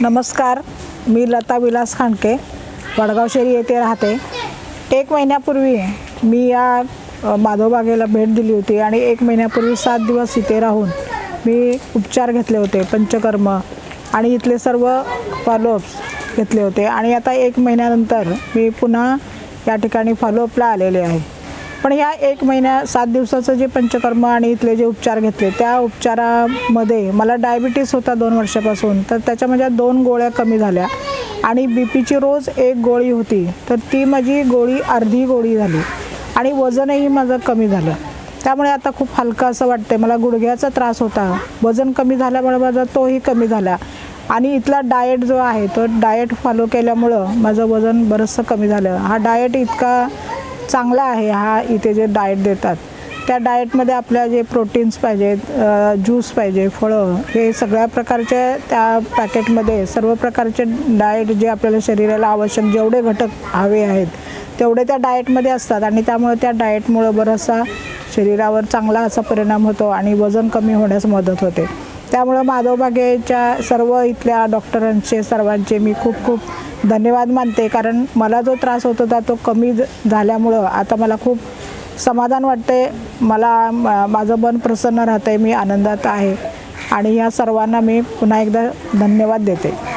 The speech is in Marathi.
नमस्कार मी लता विलास खांडके वडगाव शेरी येथे राहते. एक महिन्यापूर्वी मी या माधवबागेला भेट दिली होती आणि एक महिन्यापूर्वी सात दिवस इथे राहून मी उपचार घेतले होते पंचकर्म आणि इथले सर्व फॉलोअप्स घेतले होते. आणि आता एक महिन्यानंतर मी पुन्हा या ठिकाणी फॉलोअपला आलेले आहे. पण ह्या एक महिन्या सात दिवसाचं जे पंचकर्म आणि इथले जे उपचार घेतले त्या उपचारामध्ये मला डायबिटीस होता दोन वर्षापासून. तर त्याच्या माझ्या दोन गोळ्या कमी झाल्या. आणि बी पीची रोज एक गोळी होती. तर ती माझी गोळी अर्धी गोळी झाली. आणि वजनही माझं कमी झालं. त्यामुळे आता खूप हलकं असं वाटतं मला गुडघ्याचा त्रास होता. वजन कमी झाल्यामुळे माझा तोही कमी झाला. आणि इथला डाएट जो आहे तो डाएट फॉलो केल्यामुळं माझं वजन बरंचसं कमी झालं. हा डाएट इतका चांगला आहे हा इथे जे डाएट देतात. त्या डाएटमध्ये आपल्या जे प्रोटीन्स पाहिजेत ज्यूस पाहिजे फळं हे सगळ्या प्रकारच्या त्या पॅकेटमध्ये सर्व प्रकारचे डाएट जे आपल्याला शरीराला आवश्यक जेवढे घटक हवे आहेत तेवढे त्या डाएटमध्ये असतात. आणि त्यामुळे त्या डाएटमुळं बराचसा शरीरावर चांगला असा परिणाम होतो आणि वजन कमी होण्यास मदत होते. त्यामुळं माधवबागेच्या सर्व इथल्या डॉक्टरांचे सर्वांचे मी खूप खूप धन्यवाद मानते कारण मला जो त्रास होत होता तो कमी ज- झाल्यामुळं आता मला खूप समाधान वाटते मला माझं मन प्रसन्न राहतं आहे मी आनंदात आहे. आणि या सर्वांना मी पुन्हा एकदा धन्यवाद देते.